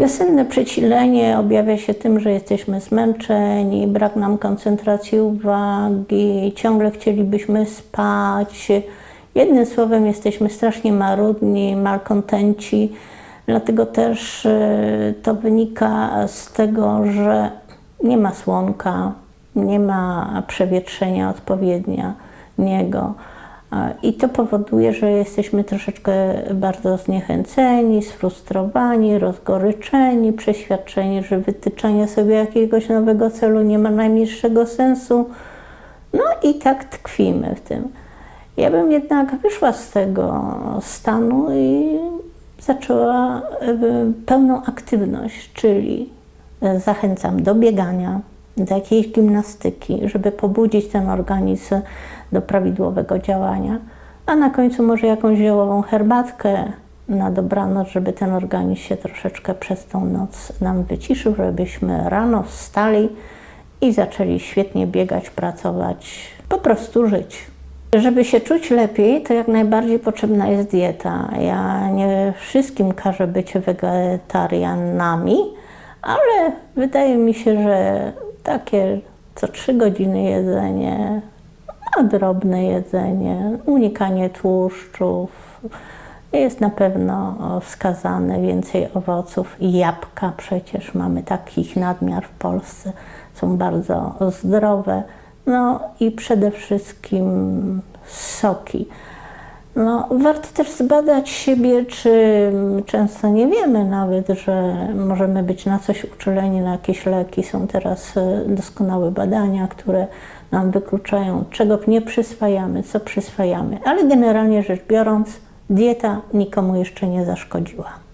Wiosenne przesilenie objawia się tym, że jesteśmy zmęczeni, brak nam koncentracji uwagi, ciągle chcielibyśmy spać. Jednym słowem, jesteśmy strasznie marudni, malkontenci. Dlatego też e, to wynika z tego, że nie ma słonka, nie ma przewietrzenia odpowiedniego. I to powoduje, że jesteśmy troszeczkę bardzo zniechęceni, sfrustrowani, rozgoryczeni, przeświadczeni, że wytyczanie sobie jakiegoś nowego celu nie ma najmniejszego sensu. No i tak tkwimy w tym. Ja bym jednak wyszła z tego stanu i zaczęła e, pełną aktywność, czyli e, zachęcam do biegania, do jakiejś gimnastyki, żeby pobudzić ten organizm do prawidłowego działania, a na końcu może jakąś ziołową herbatkę na dobranoc, żeby ten organizm się troszeczkę przez tą noc nam wyciszył, żebyśmy rano wstali i zaczęli świetnie biegać, pracować, po prostu żyć. Żeby się czuć lepiej, to jak najbardziej potrzebna jest dieta. Ja nie wszystkim każę być wegetarianami, ale wydaje mi się, że takie co trzy godziny jedzenie, a drobne jedzenie, unikanie tłuszczów jest na pewno wskazane. Więcej owoców jabłka przecież mamy takich nadmiar w Polsce, są bardzo zdrowe. No i przede wszystkim soki. No, warto też zbadać siebie, czy często nie wiemy nawet, że możemy być na coś uczuleni, na jakieś leki. Są teraz e, doskonałe badania, które nam wykluczają, czego nie przyswajamy, co przyswajamy. Ale generalnie rzecz biorąc, dieta nikomu jeszcze nie zaszkodziła.